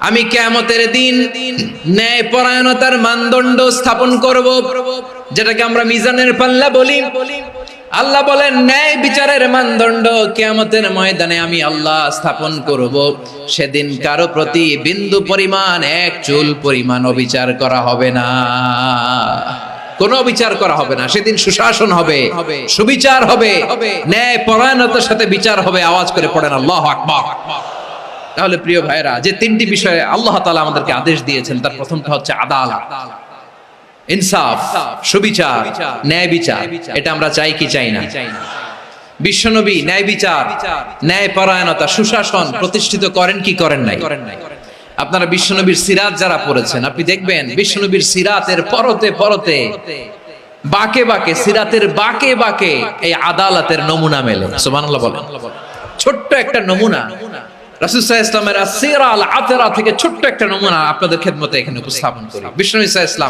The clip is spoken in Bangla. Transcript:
আমি কেয়ামতের দিন ন্যায় পরায়ণতার মানদণ্ড স্থাপন করব, যেটাকে আমরা মিজানের পাল্লা বলি। আল্লাহ বলেন, ন্যায় বিচারের মানদণ্ড কেয়ামতের ময়দানে আমি আল্লাহ স্থাপন করব। সেদিন কারও প্রতি বিন্দু পরিমাণ, এক চুল পরিমাণ অবিচার করা হবে না। কোনো বিচার করা হবে না। সেদিন সুশাসন হবে, সুবিচার হবে ন্যায় পরায়ণতার সাথে বিচার হবে। আওয়াজ করে পড়েন, আল্লাহ আকবার। তাহলে প্রিয় ভাইরা যে তিনটি বিষয়ে আল্লাহ তাআলা আমাদেরকে আদেশ দিয়েছেন, তার প্রথমটা হচ্ছে আদালত, ইনসাফ, সুবিচার, ন্যায় বিচার। এটা আমরা চাই কি চাই না? বিশ্বনবী ন্যায় বিচার ন্যায় পরায়ণতা সুশাসন প্রতিষ্ঠিত করেন কি করেন নাই? আপনারা বিশ্বনবীর সিরাত যারা পড়েছেন, আপনি দেখবেন বিশ্বনবীর সিরাতের পরতে পরতে বাকে বাকে, সিরাতের বাকে বাকে এই আদালতের নমুনা মেলে। সুবহানাল্লাহ বলেন। ছোট্ট একটা নমুনা। আলাইহি ইসলামের সিরা আল আতেরা থেকে ছোট্ট একটা নমুনা আপনাদের খেদমতে এখানে উপস্থাপন করি। বিশ্বনবী ইসা ইসলাম।